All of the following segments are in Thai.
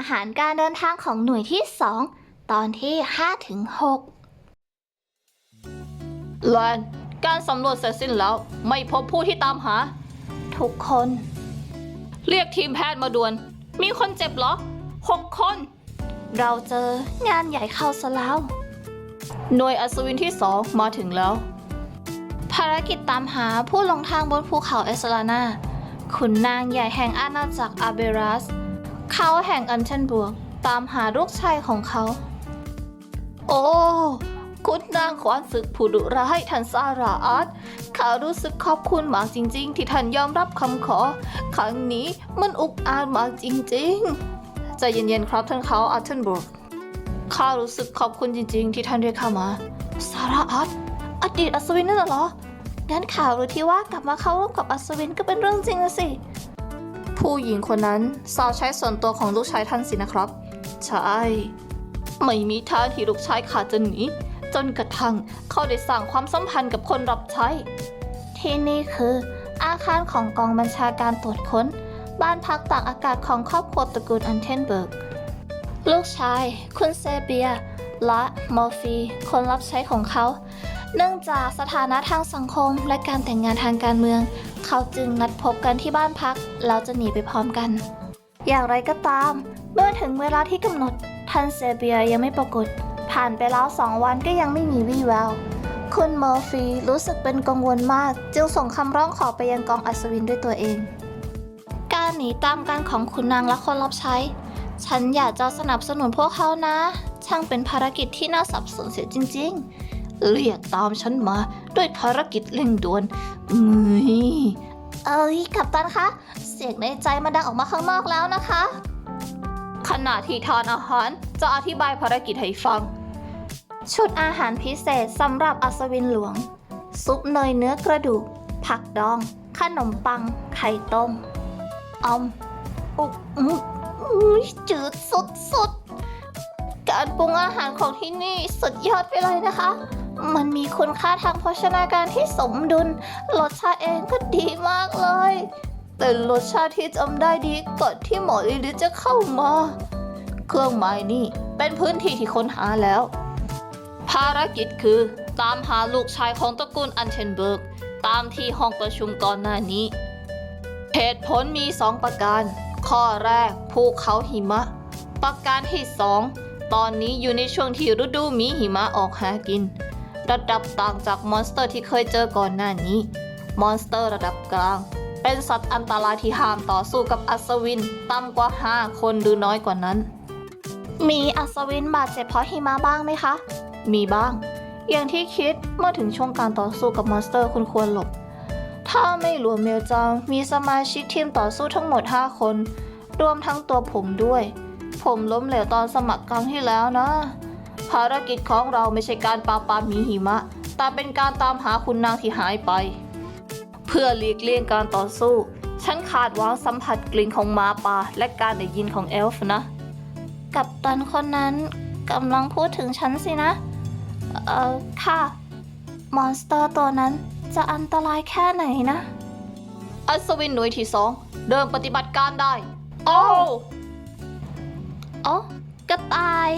อาหารการเดินทางของหน่วยที่ 2 ตอนที่ 5 ถึงแลนการสำรวจเสร็จสิ้นแล้วไม่พบผู้ที่ตามหา6ทุกคน เรียกทีมแพทย์มาด่วน มีคนเจ็บเหรอหกคน เราเจองานใหญ่เข้าซะแล้ว หน่วยอัศวินที่สองมาถึงแล้ว ภารกิจตามหาผู้หลงทางบนภูเขาเอสลานาขุนนางใหญ่แห่งอาณาจักรอาเบรัส เขาแห่งอันเทนบวกตามหาลูกชายของเขา โอ้คุณนางขวานศึกผู้ดุร้ายท่านซาราอาร์ตข้ารู้สึกขอบคุณมากจริง ๆ ที่ท่านยอมรับคำขอ ครั้งนี้มันอุกอาจมากจริงๆ ใจเย็นๆครับท่านเขาอาร์เทนบรูกข้ารู้สึกขอบคุณจริง ๆ ที่ท่านเรียกข้ามา ซาราอาร์ตอดีตอัศวินนั่นน่ะเหรอ งั้นข่าวหรือที่ว่ากลับมาเข้าร่วมกับอัศวินก็เป็นเรื่องจริงนะสิ ผู้หญิงคนนั้นสาวใช้ส่วนตัวของลูกชายท่านสินะครับ ใช่ ไม่มีท่าที่ลูกชายขาดจะหนี จนกระทั่งเขาได้สร้างความสัมพันธ์กับคนรับใช้ ที่นี่คืออาคารของกองบัญชาการตรวจค้น บ้านพักตากอากาศของครอบครัวตระกูลอันเทนเบิร์ก ลูกชาย คุณเซเบีย และมอร์ฟี คนรับใช้ของเขา เนื่องจากสถานะทางสังคมและการแต่งงานทางการเมือง เขาจึงนัดพบกันที่บ้านพักแล้วจะหนีไปพร้อมกัน อย่างไรก็ตาม เมื่อถึงเวลาที่กำหนดท่านเซเบียยังไม่ปรากฏ ผ่านไปแล้วสองวันก็ยังไม่มีวี่แววคุณเมอร์ฟีรู้สึกเป็นกังวลมาก จึงส่งคำร้องขอไปยังกองอัศวินด้วยตัวเอง การหนีตามการของคุณนางและคนรับใช้ ฉันอยากจะสนับสนุนพวกเขานะ ช่างเป็นภารกิจที่น่าสับสนเสียจริง เรียกตามฉันมาด้วยภารกิจเร่งด่วนอืยๆเอ้ยกัปตันคะ เสียงในใจมันดังออกมาข้างนอกแล้วนะคะ ขณะที่ทานอาหารจะอธิบายภารกิจให้ฟัง ชุดอาหารพิเศษสำหรับอัศวินหลวง ซุปเนยเนื้อกระดูก ผักดอง ขนมปัง ไข่ต้มออมอุ๊ยอุ๊ยอุ๊ยจืดสุดสุดๆ การปรุงอาหารของที่นี่สุดยอดไปเลยนะคะ มันมีคุณค่าทางโภชนาการที่สมดุล รสชาติเองก็ดีมากเลย แต่รสชาติที่จำได้ดีก่อนที่หมอลิลิจะเข้ามา เครื่องหมายนี่เป็นพื้นที่ที่ค้นหาแล้ว ภารกิจคือตามหาลูกชายของตระกูลอันเชนเบิร์ก ตามที่ห้องประชุมก่อนหน้านี้ เหตุผลมีสองประการ ข้อแรกภูเขาหิมะ ประการที่สองตอนนี้อยู่ในช่วงที่ฤดูมีหิมะออกหากิน ระดับต่างจากมอนสเตอร์ที่เคยเจอก่อนหน้านี้ มอนสเตอร์ระดับกลาง เป็นสัตว์อันตรายที่ห้ามต่อสู้กับอัศวินต่ำกว่า 5 คนหรือน้อยกว่านั้น มีอัศวินบาดเจ็บเพราะหิมะบ้างไหมคะ มีบ้าง อย่างที่คิดเมื่อถึงช่วงการต่อสู้กับมอนสเตอร์คุณควรหลบ ถ้าไม่รวมเมลจังมีสมาชิกทีมต่อสู้ทั้งหมด 5 คน รวมทั้งตัวผมด้วย ผมล้มเหลวตอนสมัครครั้งที่แล้วนะ ภารกิจของเราไม่ใช่การปราบปรามหมีหิมะ แต่เป็นการตามหาคุณนางที่หายไป เพื่อหลีกเลี่ยงการต่อสู้ ฉันขาดหวางสัมผัสกลิ่นของหมาป่าและการได้ยินของเอลฟ์นะ กับตันคนนั้นกำลังพูดถึงฉันสินะ เอ่อ ค่ะ มอนสเตอร์ตัวนั้นจะอันตรายแค่ไหนนะ อัศวินหน่วยที่สองเริ่มปฏิบัติการได้ โอ้โอ้กระต่าย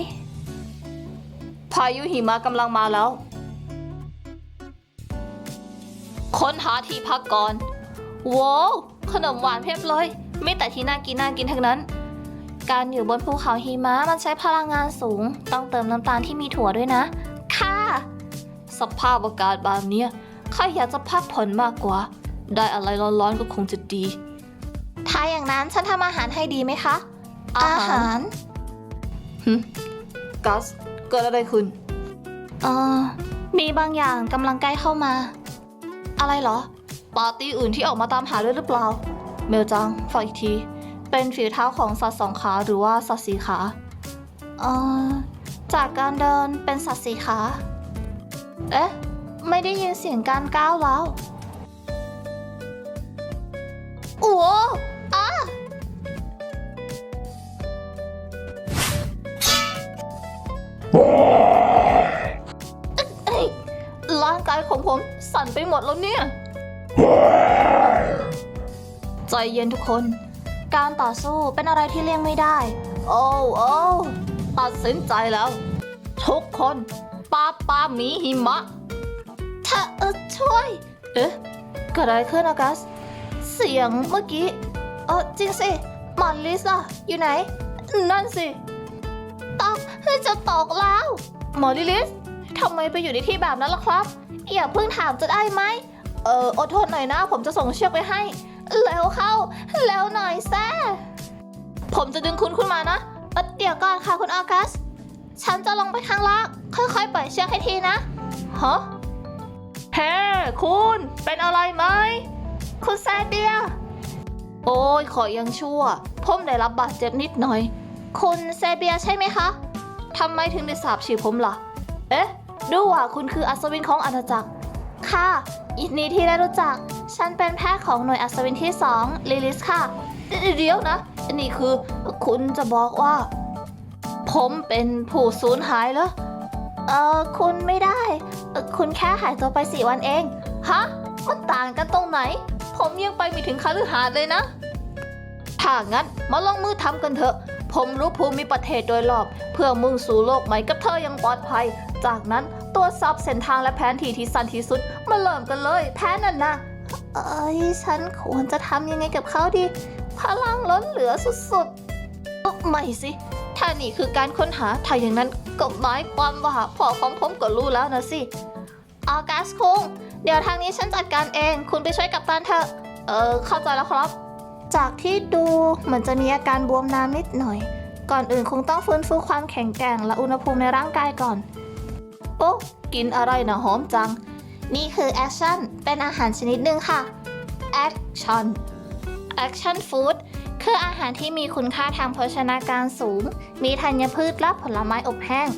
พายุหิมะกำลังมาแล้ว ค้นหาที่พักก่อนว้าวขนมหวานเพียบเลยไม่แต่ที่น่ากินน่ากินทั้งนั้น การอยู่บนภูเขาหิมะมันใช้พลังงานสูง ต้องเติมน้ำตาลที่มีถั่วด้วยนะ ค่ะ สภาพอากาศแบบเนี้ยข้าอยากจะพักผ่อนมากกว่า ได้อะไรร้อนๆก็คงจะดี ถ้าอย่างนั้นฉันทำอาหารให้ดีไหมคะ อาหารกัส เกิดอะไรขึ้น เออมีบางอย่างกำลังใกล้เข้ามา อะไรเหรอ ปาร์ตี้อื่นที่ออกมาตามหาด้วยหรือเปล่า เมลจังฝากอีกที เป็นฝีเท้าของสัตว์สองขาหรือว่าสัตว์สีขาเออจากการเดินเป็นสัตว์สีขา เอ๊ะ ไม่ได้ยินเสียงการก้าวแล้วโอ้ เอ้ยร่างกายของผมสั่นไปหมดแล้วเนี่ย ใจเย็นทุกคน การต่อสู้เป็นอะไรที่เลี่ยงไม่ได้ โอ้โอ้ตัดสินใจแล้ว ทุกคนป้าป้าหมีหิมะถ้าเออช่วย เอ๊ะเกิดอะไรขึ้นออกัส เสียงเมื่อกี้ เออจริงสิหมอนลิสอะอยู่ไหน นั่นสิ ตอจะตกแล้ว หมอลิลิสทำไมไปอยู่ในที่แบบนั้นล่ะครับ อย่าเพิ่งถามจะได้ไหม เอออดทนหน่อยนะ ผมจะส่งเชือกไปให้เร็วเข้าเร็วหน่อยแซ่ผมจะดึงคุณขึ้นมานะเเดี๋ยวก่อนค่ะคุณออกัส ฉันจะลงไปข้างล่างค่อยๆปล่อยเชือกให้ทีนะฮะเฮ้คุณเป็นอะไรไหม คุณแซเบีย โอ้ยขอยังชั่ว ผมได้รับบาดเจ็บนิดหน่อย คุณแซเบียใช่ไหมคะ ทำไมถึงได้สาบฉีดผมล่ะ เอ๊ะ ดูว่าคุณคืออัศวินของอาณาจักร ค่ะยินดีที่ได้รู้จัก ฉันเป็นแพทย์ของหน่วยอัศวินที่2ลิลิสค่ะ เดี๋ยวนะ นี่คือคุณจะบอกว่า ผมเป็นผู้สูญหายเหรอ เออคุณไม่ได้ คุณแค่หายตัวไปสี่วันเอง ฮะ มันต่างกันตรงไหน ผมยังไปไม่ถึงคฤหาสน์เลยนะ ถ้างั้นมาลงมือทำกันเถอะ ผมรู้ภูมิประเทศโดยรอบ เพื่อมุ่งสู่โลกใหม่กับเธออยังปลอดภัย จากนั้นตรวจสอบเส้นทางและแผนที่ที่สั้นที่สุด มาเริ่มกันเลย แผนนั่นนะเอ้ยฉันควรจะทำยังไงกับเขาดี พลังล้นเหลือสุดๆไม่สิ ถ้านี่คือการค้นหาถ้าอย่างนั้นก็หมายความว่าพ่อของผมก็รู้แล้วนะสิออกัสคุงเดี๋ยวทางนี้ฉันจัดการเอง คุณไปช่วยกับตันเถอะ เออเข้าใจแล้วครับ จากที่ดูเหมือนจะมีอาการบวมน้ำนิดหน่อย ก่อนอื่นคงต้องฟื้นฟูความแข็งแกร่งและอุณหภูมิในร่างกายก่อน โอ้กินอะไรนะหอมจัง นี่คือแอคชั่นเป็นอาหารชนิดหนึ่งค่ะ Action Action Food คืออาหารที่มีคุณค่าทางโภชนาการสูง มีธัญพืชและผลไม้อบแห้ง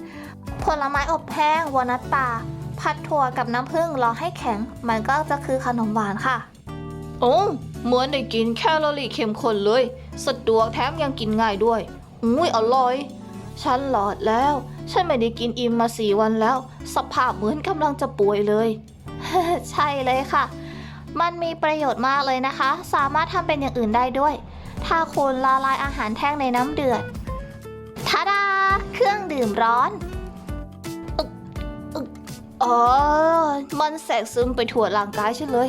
ผลไม้อบแห้งวอนัทป่าผัดถั่วกับน้ำผึ้งรอให้แข็ง มันก็จะคือขนมหวานค่ะ โอ้ เหมือนได้กินแคลอรี่เข้มข้นเลย สะดวกแถมยังกินง่ายด้วย อุ้ยอร่อย ฉันหลอดแล้ว ฉันไม่ได้กินอิ่มมาสี่วันแล้ว สภาพเหมือนกำลังจะป่วยเลย ใช่เลยค่ะ มันมีประโยชน์มากเลยนะคะ สามารถทำเป็นอย่างอื่นได้ด้วย ถ้าคุณละลายอาหารแท่งในน้ำเดือดทาดา เครื่องดื่มร้อนอ๋อ มันแสกซึมไปทั่วร่างกายฉันเลย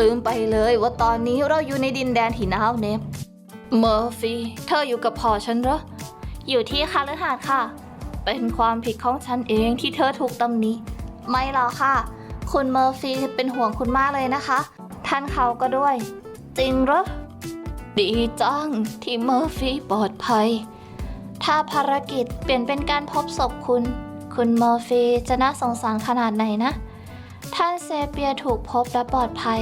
ลืมไปเลยว่าตอนนี้เราอยู่ในดินแดนที่หนาวเหน็บเมอร์ฟี่เธออยู่กับพ่อฉันเหรอ อยู่ที่คาลือหาดค่ะ เป็นความผิดของฉันเองที่เธอถูกตำหนิไม่หรอกค่ะ คุณเมอร์ฟีเป็นห่วงคุณมากเลยนะคะ ท่านเขาก็ด้วย จริงเหรอ ดีจังที่เมอร์ฟี่ปลอดภัย ถ้าภารกิจเปลี่ยนเป็นการพบศพคุณ คุณเมอร์ฟีจะน่าสงสารขนาดไหนนะ ท่านเซเปียถูกพบและปลอดภัย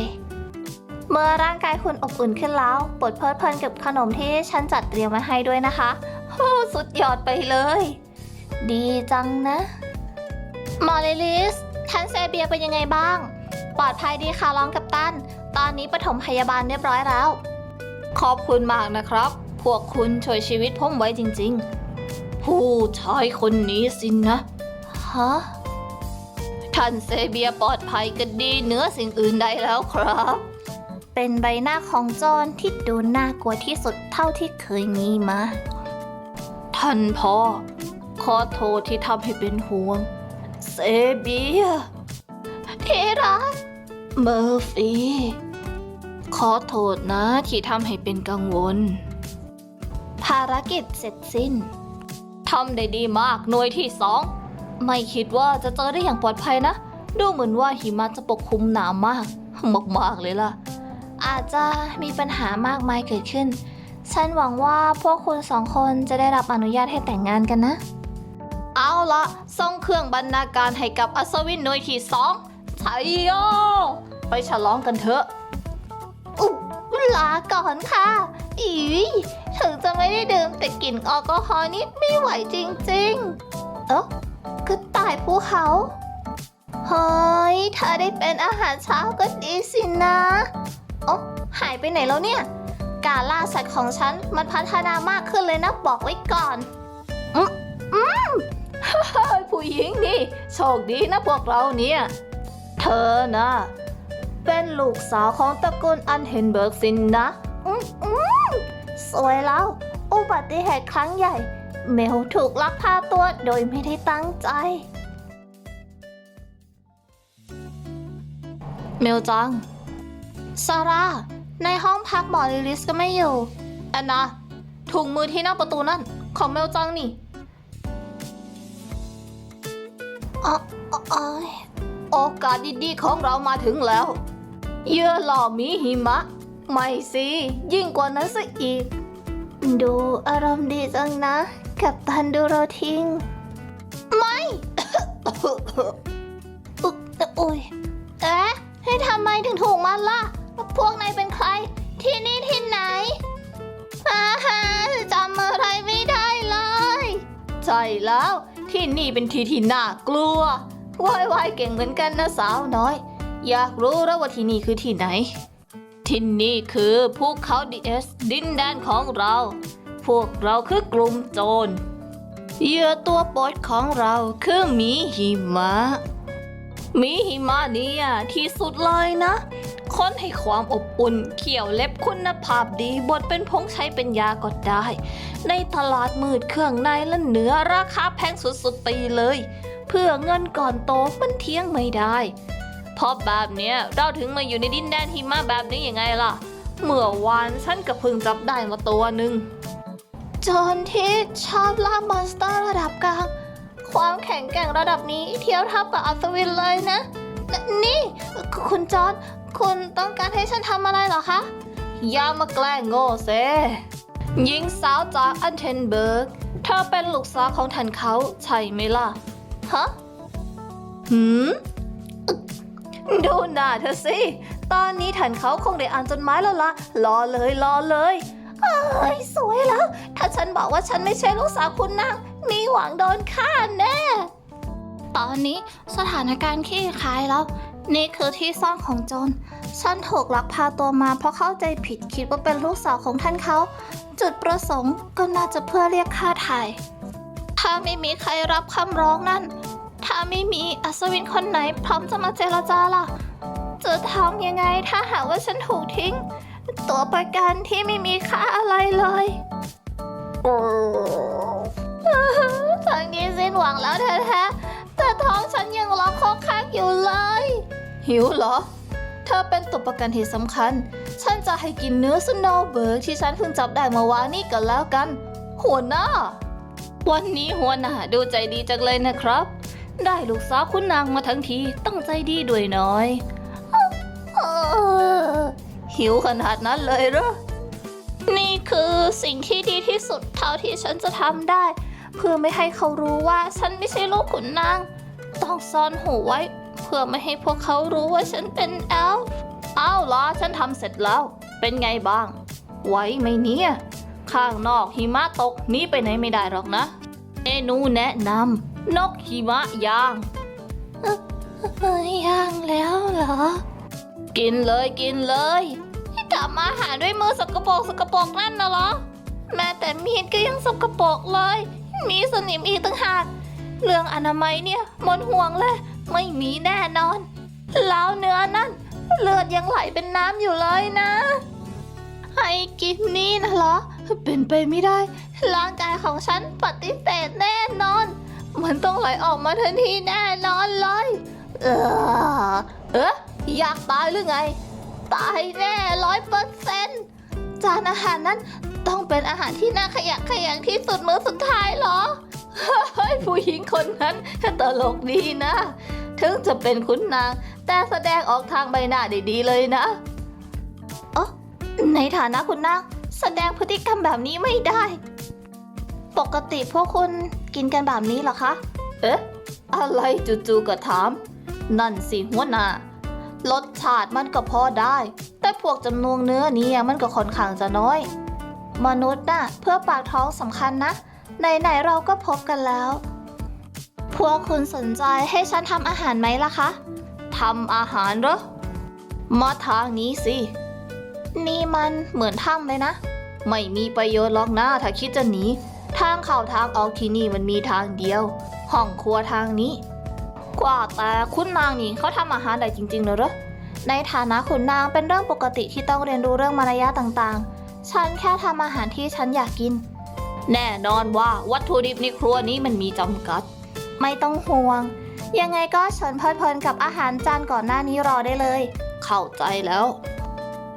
เมื่อร่างกายคุณอบอุ่นขึ้นแล้วโปรดเพลิดเพลินกับขนมที่ฉันจัดเตรียมมาให้ด้วยนะคะโอ้สุดยอดไปเลย ดีจังนะมอริลิสท่านเซเบียเป็นยังไงบ้าง ปลอดภัยดีค่ะรองกับตัน ตอนนี้ปฐมพยาบาลเรียบร้อยแล้ว ขอบคุณมากนะครับ พวกคุณช่วยชีวิตผมไว้จริงๆ ผู้ชายคนนี้สินนะ ฮะ ท่านเซเบียปลอดภัยกันดีเหนือสิ่งอื่นใดแล้วครับ เป็นใบหน้าของโจรที่ดูน่ากลัวที่สุดเท่าที่เคยมีมา ท่านพ่อ ขอโทษที่ทำให้เป็นห่วง เซเบียเทรักเมอร์ฟีขอโทษนะที่ทำให้เป็นกังวล ภารกิจเสร็จสิ้นทำได้ดีมากหน่วยที่สอง ไม่คิดว่าจะเจอได้อย่างปลอดภัยนะ ดูเหมือนว่าหิมะจะปกคลุมหนามาก มากๆเลยล่ะ อาจจะมีปัญหามากมายเกิดขึ้น ฉันหวังว่าพวกคุณสองคนจะได้รับอนุญาตให้แต่งงานกันนะ เอาละส่งเครื่องบรรณาการให้กับอัศวินหน่วยที่สองชัยโย ไปฉลองกันเถอะ อุ๊บลาก่อนค่ะ อีถึงจะไม่ได้ดื่มแต่กลิ่นแอลกอฮอล์นี่ไม่ไหวจริงๆ เอ๊ะก็ตายภูเขาเฮ้ย ถ้าได้เป็นอาหารเช้าก็ดีสินะโอ้ หายไปไหนแล้วเนี่ย การล่าสัตว์ของฉันมันพัฒนามากขึ้นเลยนะบอกไว้ก่อนเฮ้ยผู้หญิงนี่ โชคดีนะพวกเราเนี่ย เธอนะ เป็นลูกสาวของตระกูลอันเฮนเบิร์กสินนะ อืมอืมสวยแล้วโอุบัติเหตุครั้งใหญ่ เมลถูกลักพาตัวโดยไม่ได้ตั้งใจ เมลจังซาร่า ในห้องพักหมอลิลิสก็ไม่อยู่แอนนาถุงมือที่หน้าประตูนั่น ของเมลจังนี่อ๋ออ๋ออ๋อโอกาสดีๆของเรามาถึงแล้ว เยื่อหล่อหมีหิมะ ไม่สิ ยิ่งกว่านั้นซะอีก ดูอารมณ์ดีจังนะ กับตันดูโรทิง ไม่ อุ๊ยโอ้ยเอ๊ะ ให้ทำไมถึงถูกมันล่ะ พวกนายเป็นใคร ที่นี่ที่ไหนอาฮะจำอะไรไม่ได้เลย ใช่แล้วที่นี่เป็นที่ที่น่ากลัววายวายเก่งเหมือนกันนะสาวน้อย อยากรู้แล้วว่าที่นี่คือที่ไหน ที่นี่คือภูเขาดีเอสดินแดนของเรา พวกเราคือกลุ่มโจรเหยื่อตัวโปรดของเราคือหมีหิมะหมีหิมะเนี่ยที่สุดเลยนะ คนให้ความอบอุ่น เขี่ยวเล็บคุณภาพดีบดเป็นผงใช้เป็นยาก็ได้ ในตลาดมืดเครื่องในและเนื้อราคาแพงสุดๆไปเลย เพื่อเงินก่อนโตมันเที่ยงไม่ได้เพราะแบบเนี้ยเราถึงมาอยู่ในดินแดนหิมะแบบนี้ยังไงล่ะ เมื่อวานฉันก็เพิ่งจับได้มาตัวหนึ่งจนที่ชอบล่ามอนสเตอร์ระดับกลาง ความแข็งแกร่งระดับนี้เทียบเท่ากับอัศวินเลยนะนนี่ คุณจอร์น คุณต้องการให้ฉันทำอะไรเหรอคะ อย่ามาแกล้งโง่เซหญิงสาวจากอันเทนเบิร์ก เธอเป็นลูกสาวของท่านเขาใช่ไหมล่ะ ฮะ หืม ดูหน้าเธอสิ ตอนนี้ท่านเขาคงได้อ่านจดหมายแล้วล่ะรอเลยรอเลยเอ้ยสวยแล้ว ถ้าฉันบอกว่าฉันไม่ใช่ลูกสาวคุณนางมีหวังโดนฆ่าแน่ ตอนนี้สถานการณ์ขี้คายแล้ว นี่คือที่ซ่อนของโจร ฉันถูกลักพาตัวมาเพราะเข้าใจผิดคิดว่าเป็นลูกสาวของท่านเขา จุดประสงค์ก็น่าจะเพื่อเรียกค่าไถ่ถ้าไม่มีใครรับคำร้องนั่น ถ้าไม่มีอัศวินคนไหนพร้อมจะมาเจรจาล่ะ จะทำยังไงถ้าหากว่าฉันถูกทิ้ง ตัวประกันที่ไม่มีค่าอะไรเลยทางนี้สิ้นหวังแล้วแท้ๆแต่ท้องฉันยัง หิวเหรอ เธอเป็นตัวประกันที่สำคัญ ฉันจะให้กินเนื้อสโนว์เบิร์กที่ฉันเพิ่งจับได้เมื่อวานนี้กันแล้วกัน หัวหน้า วันนี้หัวหน้าดูใจดีจังเลยนะครับ ได้ลูกสาวคุณนางมาทั้งทีต้องใจดีด้วยน้อยออหิวขนาดนั้นเลยเหรอ นี่คือสิ่งที่ดีที่สุดเท่าที่ฉันจะทำได้ เพื่อไม่ให้เขารู้ว่าฉันไม่ใช่ลูกขุนนาง ต้องซ่อนหูไว้ พื่อไม่ให้พวกเขารู้ว่าฉันเป็นแอลฟ์อ้าวล่ะฉันทำเสร็จแล้ว เป็นไงบ้าง ไหวไหมเนี่ย ข้างนอกหิมะตกหนี้ไปไหนไม่ได้หรอกนะเมนูแนะนำนกหิมะย่างเฮ้ยย่างแล้วเหรอ กินเลยกินเลยกลับมาหาด้วยมือสกปรกสกปรกนั่นนะเหรอ แม้แต่มีดก็ยังสกปรกเลย มีสนิมอีกต่างหาก เรื่องอนามัยเนี่ยหมดห่วงเลย ไม่มีแน่นอน แล้วเนื้อนั่น เลือดยังไหลเป็นน้ำอยู่เลยนะ ให้กินนี่นะเหรอ เป็นไปไม่ได้ ร่างกายของฉันปฏิเสธแน่นอน มันต้องไหลออกมาทันทีแน่นอนเลย เออเอ๊ะอยากตายหรือไง ตายแน่ร้อยเปอร์เซนต์จานอาหารนั้นต้องเป็นอาหารที่น่าขยะแขยงที่สุดมื้อสุดท้ายเหรอ เฮ้ยผู้หญิงคนนั้นตลกดีนะ ถึงจะเป็นขุนนาง แต่แสดงออกทางใบหน้าได้ดีเลยนะอ๋อในฐานะคุณนางแสดงพฤติกรรมแบบนี้ไม่ได้ ปกติพวกคุณกินกันแบบนี้เหรอคะ เอ๊ะ อะไรจู่ๆก็ถาม นั่นสิหัวหน้ารสชาติมันก็พอได้ แต่พวกจำนวนเนื้อเนี่ยมันก็ค่อนข้างจะน้อย มนุษย์น่ะ เพื่อปากท้องสำคัญนะ ไหนๆเราก็พบกันแล้ว พวกคุณสนใจให้ฉันทำอาหารไหมล่ะคะ ทำอาหารเหรอ มาทางนี้สิ นี่มันเหมือนถ้ำเลยนะ ไม่มีประโยชน์หรอกนะถ้าคิดจะหนี ทางเข้าทางออกที่นี่มันมีทางเดียว ห้องครัวทางนี้ กว่าแต่คุณนางนี่เขาทำอาหารได้จริงๆเหรอ ในฐานะขุนนางเป็นเรื่องปกติที่ต้องเรียนรู้เรื่องมารยาทต่างๆ ฉันแค่ทำอาหารที่ฉันอยากกิน แน่นอนว่าวัตถุดิบในครัวนี้มันมีจำกัด ไม่ต้องห่วง ยังไงก็เชิญเพลิดเพลินกับอาหารจานก่อนหน้านี้รอได้เลย เข้าใจแล้ว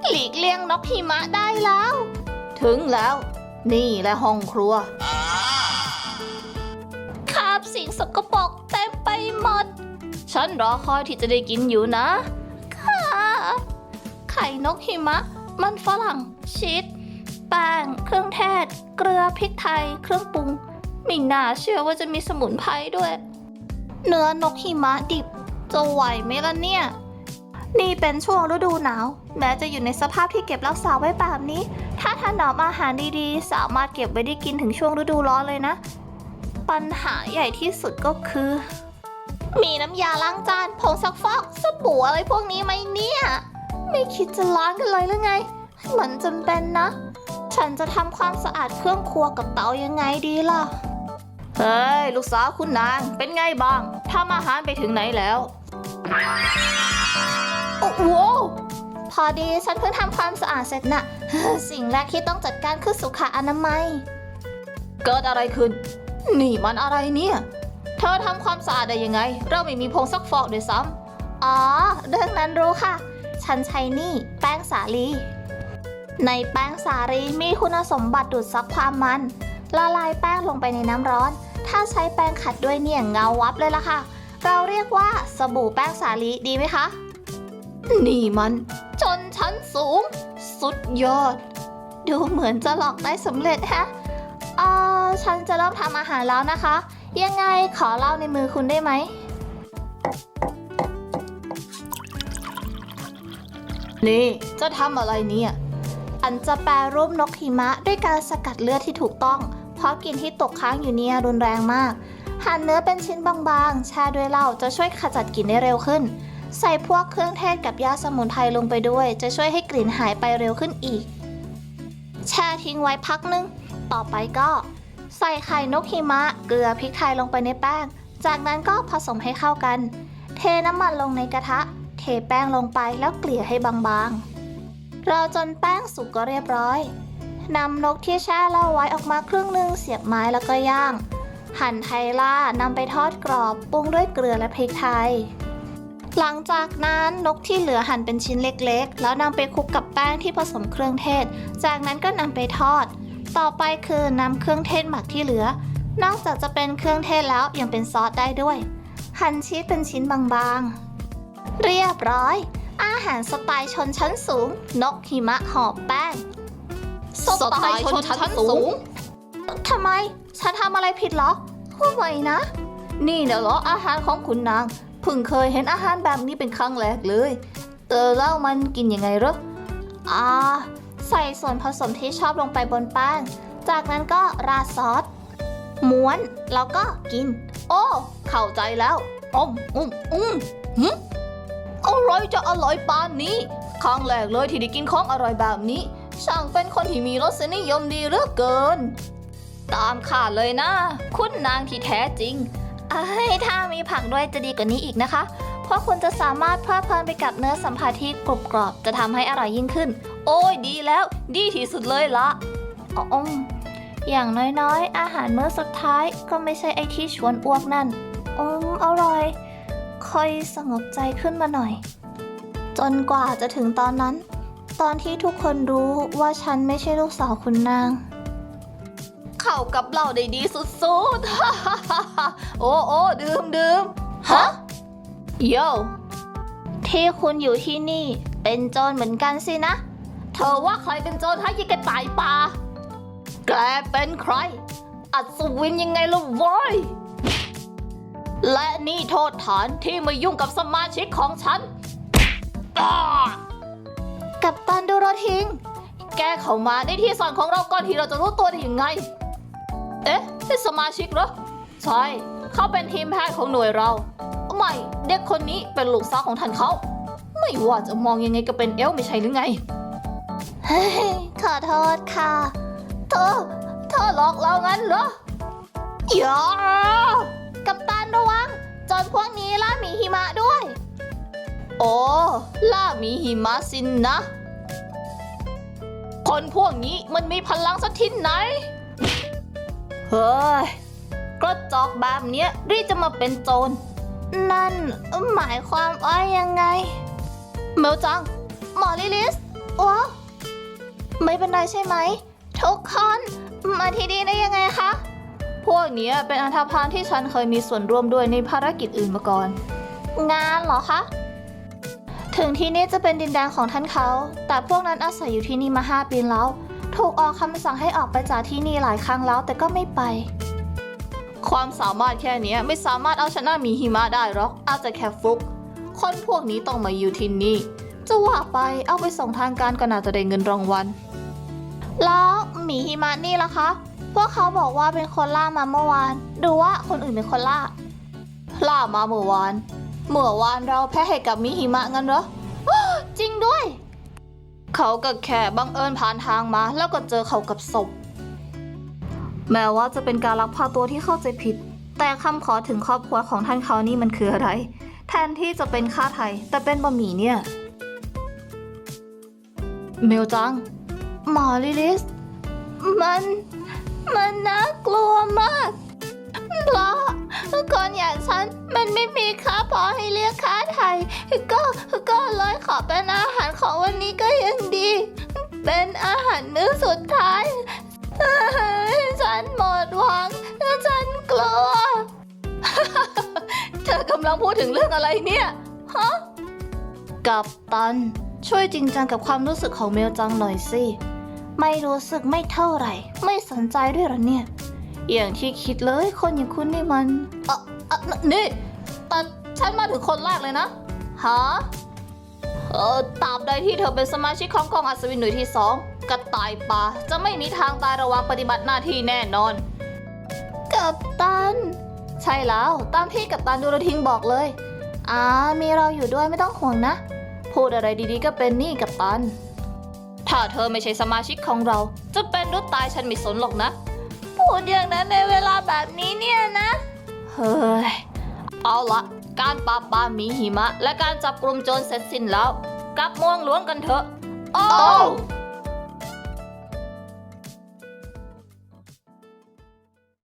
หลีกเลี่ยงนกหิมะได้แล้ว ถึงแล้ว นี่แหละห้องครัวคราบสิ่งสกปรกเต็มไปหมด ฉันรอคอยที่จะได้กินอยู่นะค่ะไข่นกหิมะ มันฝรั่งชีส แป้ง เครื่องเทศ เกลือ พริกไทย เครื่องปรุงไม่น่าเชื่อว่าจะมีสมุนไพรด้วย เนื้อนกหิมะดิบ จะไหวไหมล่ะเนี่ย นี่เป็นช่วงฤดูหนาว แม้จะอยู่ในสภาพที่เก็บรักษาไว้แบบนี้ ถ้าถนอมอาหารดีๆ สามารถเก็บไว้ได้กินถึงช่วงฤดูร้อนเลยนะ ปัญหาใหญ่ที่สุดก็คือ มีน้ำยาล้างจาน ผงซักฟอก สบู่อะไรพวกนี้ไหมเนี่ย ไม่คิดจะล้างกันเลยหรือไง มันจำเป็นนะ ฉันจะทำความสะอาดเครื่องครัวกับเตายังไงดีล่ะ เฮ้ย ลูกสาวคุณนางเป็นไงบ้างทำอาหารไปถึงไหนแล้ว โอ้โหพอดีฉันเพิ่งทำความสะอาดเสร็จน่ะ สิ่งแรกที่ต้องจัดการคือสุขอนามัย เกิดอะไรขึ้น นี่มันอะไรเนี่ย เธอทำความสะอาดได้ยังไง เราไม่มีผงซักฟอกด้วยซ้อ๋อ เรื่องนั้นรู้ค่ะ ฉันใช้นี่ แป้งสาลี ในแป้งสาลีมีคุณสมบัติดูดซับความมัน ละลายแป้งลงไปในน้ำร้อน ถ้าใช้แป้งขัดด้วยเนี่ยเงาวับเลยล่ะค่ะ เราเรียกว่าสบู่แป้งสาลีดีไหมคะำนี่มัน จนชั้นสูง สุดยอด ดูเหมือนจะหลอกได้สำเร็จฮะเอ่อฉันจะเริ่มทำอาหารแล้วนะคะ ยังไงขอเล่าในมือคุณได้ไหม นี่จะทำอะไรเนี่ยันจะแปรรูปนกหิมะด้วยการสกัดเลือดที่ถูกต้อง เพราะกลิ่นที่ตกค้างอยู่เนี่ยรุนแรงมากหั่นเนื้อเป็นชิ้นบางๆ แช่ด้วยเหล้าจะช่วยขจัดกลิ่นได้เร็วขึ้น ใส่พวกเครื่องเทศกับยาสมุนไพรลงไปด้วย จะช่วยให้กลิ่นหายไปเร็วขึ้นอีก แช่ทิ้งไว้พักนึง ต่อไปก็ ใส่ไข่นกหิมะ เกลือพริกไทยลงไปในแป้ง จากนั้นก็ผสมให้เข้ากัน เทน้ำมันลงในกระทะ เทแป้งลงไปแล้วเกลี่ยให้บางๆ รอจนแป้งสุกก็เรียบร้อยนำนกที่แช่เล้าไว้ออกมาครึ่งหนึ่งเสียบไม้แล้วก็ย่าง หั่นไทล่านำไปทอดกรอบปรุงด้วยเกลือและพริกไทย หลังจากนั้นนกที่เหลือหั่นเป็นชิ้นเล็กๆ แล้วนำไปคลุกกับแป้งที่ผสมเครื่องเทศ จากนั้นก็นำไปทอด ต่อไปคือนำเครื่องเทศหมักที่เหลือ นอกจากจะเป็นเครื่องเทศแล้วยังเป็นซอสได้ด้วย หั่นชีสเป็นชิ้นบางๆ เรียบร้อย อาหารสไตล์ชนชั้นสูง นกหิมะห่อแป้ง สไตล์ชนชั้นสูง ทำไม ฉันทำอะไรผิดเหรอพูดไว้นะ นี่นะเหรออาหารของคุณนางเพิ่งเคยเห็นอาหารแบบนี้เป็นครั้งแรกเลยเออแล้วมันกินยังไงหรออ่า ใส่ส่วนผสมที่ชอบลงไปบนแป้ง จากนั้นก็ราดซอส ม้วน แล้วก็กิน โอ้ เข้าใจแล้วอมอมอมหึ อร่อยจะอร่อยปานนี้ ครั้งแรกเลยที่ได้กินของอร่อยแบบนี้ ช่างเป็นคนที่มีรสนิยมดีเหลือเกิน ตามข่าเลยนะ คุณนางที่แท้จริงเอ้ยถ้ามีผักด้วยจะดีกว่านี้อีกนะคะ เพราะคุณจะสามารถเพลิดเพลินไปกับเนื้อสัมผัสที่กรุบกรอบจะทำให้อร่อยยิ่งขึ้น โอ้ยดีแล้ว ดีที่สุดเลยละอ๋ออย่างน้อยๆ อาหารมื้อสุดท้ายก็ไม่ใช่ไอที่ชวนอ้วกนั่นอืมอร่อย ค่อยสงบใจขึ้นมาหน่อย จนกว่าจะถึงตอนนั้น ตอนที่ทุกคนรู้ว่าฉันไม่ใช่ลูกสาวคุณนาง เข้ากับเราได้ดีสุดๆ โอ้โอ้ดื่มดื่มฮะโยที่คุณอยู่ที่นี่เป็นโจรเหมือนกันสินะ เธอว่าใครเป็นโจรให้ยิงกระต่ายป่าแกเป็นใคร อัศวินยังไงล่ะเว้ย และนี่โทษฐานที่มายุ่งกับสมาชิกของฉันอ้ากับตันดูโรทิง แกเข้ามาในที่ซ่อนของเราก่อนที่เราจะรู้ตัวได้ยังไง เอ๊ะเป็นสมาชิกเหรอ ใช่ เขาเป็นทีมแพทย์ของหน่วยเรา ไม่ เด็กคนนี้เป็นลูกสาวของท่านเขา ไม่ว่าจะมองยังไงก็เป็นเอลฟ์ไม่ใช่หรือไง เฮ้ย ขอโทษค่ะ เธอ เธอหลอกเรางั้นเหรออย่ากับตั นระวัง จนพวกนี้ล่าหมีหิมะด้วย โอ้ล่าหมีหิมะสินนะ คนพวกนี้มันมีพลังสักที่ไหน เฮ้ยกระจอกแบบเนี้ยรีจะมาเป็นโจร นั่นหมายความว่ายังไง เมลจัง หมอลิลิสว้าไม่เป็นไรใช่ไหม ทุกคน มาที่นี่ได้ยังไงคะ พวกเนี้ยเป็นอันธพาลที่ฉันเคยมีส่วนร่วมด้วยในภารกิจอื่นมาก่อน งานเหรอคะ ถึงที่นี่จะเป็นดินแดนของท่านเขา แต่พวกนั้นอาศัยอยู่ที่นี่มาห้าปีแล้ว ถูกออกคำสั่งให้ออกไปจากที่นี่หลายครั้งแล้วแต่ก็ไม่ไป ความสามารถแค่เนี้ยไม่สามารถเอาชนะหมีหิมะได้หรอก อาจจะแค่ฟลุก คนพวกนี้ต้องมาอยู่ที่นี่ จะว่าไปเอาไปส่งทางการก็น่าจะได้เงินรางวัล แล้วหมีหิมะนี่ล่ะคะ พวกเขาบอกว่าเป็นคนล่ามาเมื่อวาน ดูว่าคนอื่นเป็นคนล่า ล่ามาเมื่อวาน เมื่อวานเราแพ้ให้กับหมีหิมะงั้นเหรอ จริงด้วย เขาก็แค่บังเอิญผ่านทางมา แล้วก็เจอเขากับศพ แม้ว่าจะเป็นการลักพาตัวที่เข้าใจผิด แต่คำขอถึงครอบครัวของท่านเขานี่มันคืออะไร แทนที่จะเป็นค่าไทย แต่เป็นบะหมี่เนี่ย เมลจังหมอลิลิส มัน มันน่ากลัวมาก เพราะคนอย่างฉันมันไม่มีค่าพอให้เรียกค่าไทย ก็ก็เลยขอเป็นอาหารของวันนี้ก็ยังดี เป็นอาหารมื้อสุดท้าย ฉันหมดหวัง ฉันกลัว เธอกำลังพูดถึงเรื่องอะไรเนี่ย ฮะ กับตัน ช่วยจริงจังกับความรู้สึกของเมลจังหน่อยสิ ไม่รู้สึกไม่เท่าไหร่ ไม่สนใจด้วยเหรอเนี่ย อย่างที่คิดเลยคนอย่างคุณนี่มันเอ่อเอ่อนี่แต่ฉันมาถึงคนแรกเลยนะฮะเออตราบใดที่เธอเป็นสมาชิกของกองอัศวินหน่วยที่สองกระต่ายป่าจะไม่มีทางตายระหว่างปฏิบัติหน้าที่แน่นอน กับตัน ใช่แล้วตามที่กัปตันดูรทิงบอกเลยอ่ามีเราอยู่ด้วยไม่ต้องห่วงนะ พูดอะไรดีๆก็เป็นนี่กัปตัน ถ้าเธอไม่ใช่สมาชิกของเรา จะเป็นหรือตายฉันไม่สนหรอกนะ พูดอย่างนั้นในเวลาแบบนี้เนี่ยนะ เฮ้ย เอาละ การปราบปรามหมีหิมะ และการจับกลุ่มโจรเสร็จสิ้นแล้ว กลับม่วงล้วงกันเถอะ โอ้